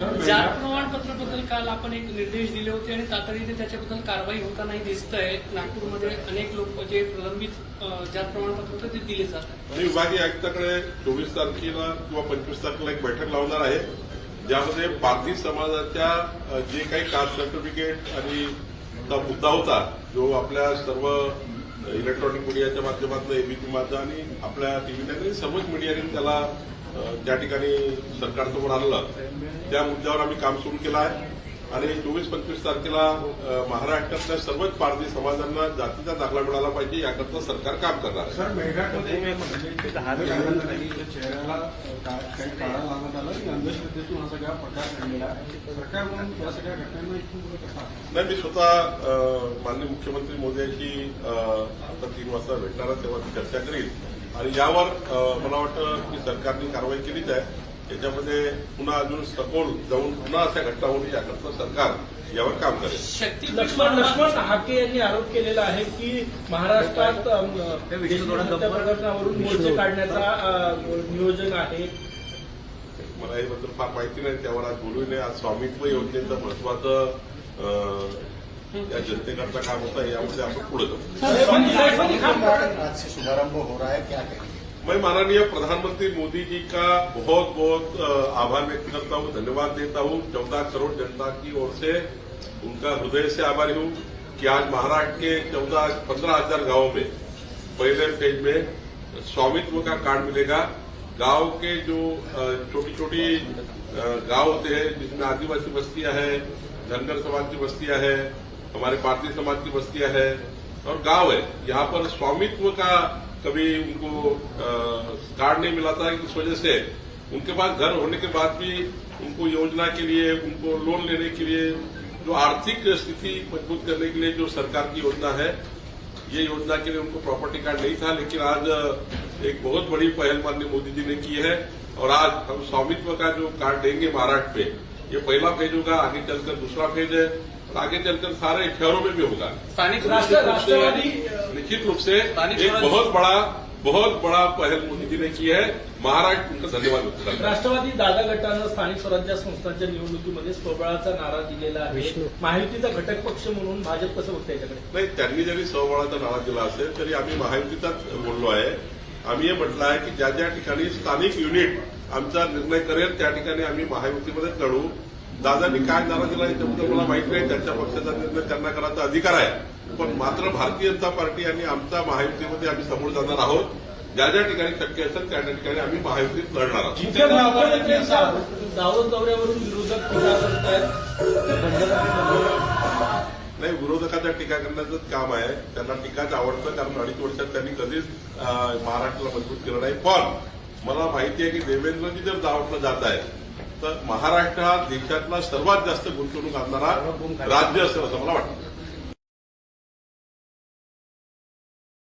जात प्रमाणपत्राबद्दल काल आपण एक निर्देश दिले होते आणि तातडीने त्याच्याबद्दल कारवाई होतानाही दिसत आहे नागपूरमध्ये अनेक लोक जे प्रलंबित जात प्रमाणपत्र होते ते दिले जात आहेत आणि विभागीय आयुक्ताकडे चोवीस तारखेला किंवा पंचवीस तारखेला एक बैठक लावणार आहे. ज्यामध्ये पारधी समाजाच्या जे काही कास्ट सर्टिफिकेट आणि मुद्दा होता जो आपल्या सर्व इलेक्ट्रॉनिक मीडियाच्या माध्यमातून एबीपी माझा आणि आपल्या टीव्ही आणि सर्वच मीडियाने त्याला त्या ठिकाणी सरकारसमोर आणलं त्या मुद्द्यावर आम्ही काम सुरू केलं आहे. आणि चोवीस पंचवीस तारखेला महाराष्ट्रातल्या सर्वच पारधी समाजांना जातीचा दाखला मिळाला पाहिजे याकरता सरकार काम करणार हा कसा नाही मी स्वतः माननीय मुख्यमंत्री मोदयांशी अ, आता तीन वाजता भेटणार आहे तेव्हा चर्चा करील आणि यावर मला वाटतं की सरकारने कारवाई केलीच आहे. याच्यामध्ये पुन्हा अजून सखोल जाऊन पुन्हा अशा घटना होऊ नये याकरता सरकार यावर काम करेल. शक्ती लक्ष्मण लक्ष्मण हाके यांनी आरोप केलेला आहे की महाराष्ट्रात प्रकरणावरून मोर्चे काढण्याचा नियोजन आहे. मला याबद्दल फार माहिती नाही. त्यावर आज बोलू नये. आज स्वामित्व योजनेचं महत्वाचं अ, या जनतेकरता काम होतं यामध्ये आपण पुढे जाऊ शुभारंभ हो रहा है क्या मैं माननीय प्रधानमंत्री मोदी जी का बहुत बहुत आभार व्यक्त करता हूँ, धन्यवाद देता हूँ। चौदह करोड़ जनता की ओर से उनका हृदय से आभारी हूँ कि आज महाराष्ट्र के चौदह, पंद्रह हज़ार गाँवों में, पहले फ़ेज़ में स्वामित्व का कार्ड मिलेगा। गाँव के जो छोटी छोटी गाँव होते हैं, जिसमें आदिवासी बस्तियाँ हैं, धनगर समाज की बस्तियाँ हैं हमारे भारतीय समाज की बस्तियाँ हैं और गाँव है। यहाँ पर स्वामित्व का कभी उनको कार्ड नहीं मिला था इस वजह से। उनके पास घर होने के बाद भी उनको योजना के लिए, उनको लोन लेने के लिए, जो आर्थिक स्थिति मज़बूत करने के लिए जो सरकार की योजना है, ये योजना के लिए उनको प्रॉपर्टी कार्ड नहीं था, लेकिन आज एक बहुत बड़ी पहल माननीय मोदी जी ने की है और आज हम स्वामित्व का जो कार्ड देंगे महाराष्ट्र पे, ये पहला फ़ेज़ होगा, आगे चलकर दूसरा फ़ेज़ है। आगे चलकर सारे शहरों में भी होगा स्थानिक राष्ट्र- राष्ट्रवादी निश्चित रूप से स्थानिक एक बहुत बड़ा बहुत बड़ा पहल मोदी जी ने की है। महाराष्ट्र उनका धन्यवाद है। राष्ट्रवादी दादा गटानं स्थानिक स्वराज्य संस्थांच्या निवडणुकीमध्ये स्वबळाचा नारा दिलेला आहे. माहितीचा घटक पक्ष म्हणून भाजप कसं बघतं याच्याकडे? नाही त्यांनी जरी सहबळाचा नारा दिला असेल तरी आम्ही महायुतीचाच बोललो आहे. आम्ही हे म्हटलं आहे की ज्या ज्या ठिकाणी स्थानिक युनिट आमचा निर्णय करेल त्या ठिकाणी आम्ही महायुतीमध्येच लढू दादांनी काय नारा दिला याच्याबद्दल मला माहिती नाही. त्यांच्या पक्षाचा निर्णय त्यांना करायचा अधिकार आहे. पण मात्र भारतीय जनता पार्टी आणि आमच्या महायुतीमध्ये आम्ही समोर जाणार आहोत. ज्या ज्या ठिकाणी शक्य असेल त्या त्या ठिकाणी आम्ही महायुतीत लढणार आहोत. मुख्यमंत्र्यांच्या दावत दौऱ्यावरून विरोधक टीका करतायत नाही विरोधकाच्या टीका करण्याचंच काम आहे. त्यांना टीकाच आवडतं कारण अडीच वर्षात त्यांनी कधीच महाराष्ट्राला मजबूत केलं नाही. पण मला माहिती आहे की देवेंद्रजी जर दावतला जात आहे तर महाराष्ट्र हा देशातला सर्वात जास्त गुंतवणूक आणणारा राज्य असेल असं मला वाटतं.